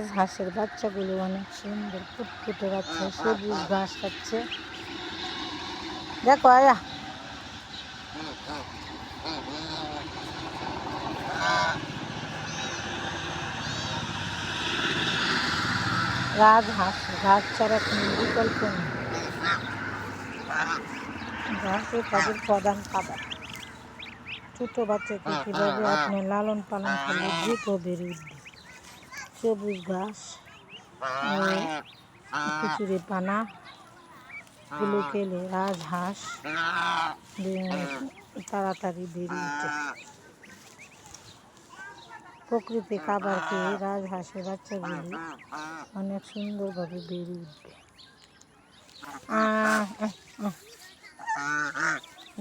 রাজহাঁসের বাচ্চাগুলো অনেক সুন্দর ফুটফুটে বাচ্চা, সবুজ ঘাস খাচ্ছে। দেখো আয়া। রাজহাঁস, ঘাস ছাড়া কোনো বিকল্প নেই। ঘাসই তাদের প্রধান খাবার। ছোট বাচ্চাকে কীভাবে আপনি লালন পালন করলে দ্রুত বেড়ে উঠবে? সবুজ ঘাস খিচুড়ি পানা গুলো খেলে রাজহাঁস তাড়াতাড়ি বেড়ে ওঠে প্রকৃতি খাবার খেয়ে রাজহাঁসের বাচ্চাগুলি অনেক সুন্দরভাবে বেরিয়ে উঠবে।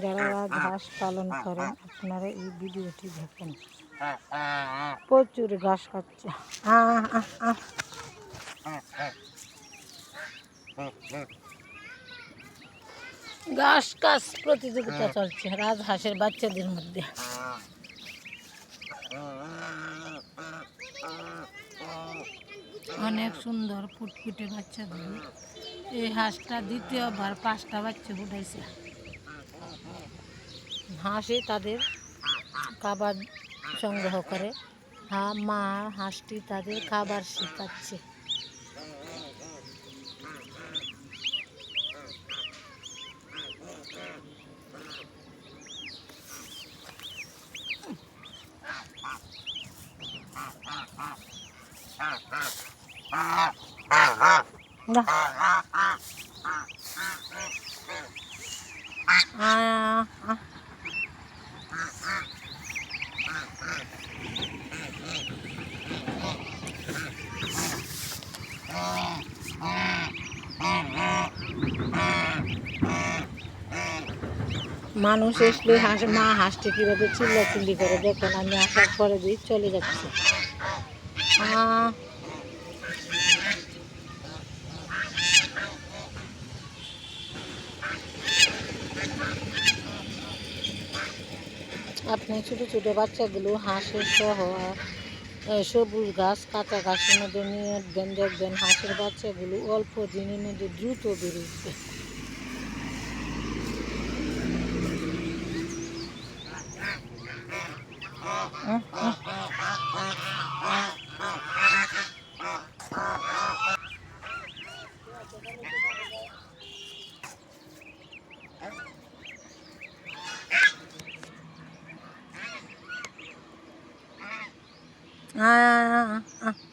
যারা রাজহাঁস পালন করেন আপনারা এই ভিডিওটি দেখেন। প্রচুর ঘাস খাচ্ছে। ঘাস কাজ প্রতিযোগিতা চলছে রাজহাঁসের বাচ্চাদের মধ্যে। অনেক সুন্দর ফুটফুটে বাচ্চাগুলো এই হাঁসটা দ্বিতীয়বার পাঁচটা বাচ্চা ফুটাইছে। হাঁসে তাদের খাবার সংগ্রহ করে। হা মা হাঁসটি তাদের খাবার শিখাচ্ছে। না মানুষ আসলে হাঁস, মা হাঁসটি কীভাবে চিল্লা চিল্লি করে। দেখেন, আমি আসার পরে দিয়ে চলে যাচ্ছে। আপনি ছোটো ছোটো বাচ্চাগুলো হাঁসের সহ সবুজ ঘাস কাঁচা ঘাসের মধ্যে নিয়ে দেখবেন হাঁসের বাচ্চাগুলো অল্প দিনের মধ্যে দ্রুত বেড়ে উঠবে। 응? 응? 아, 아, 아.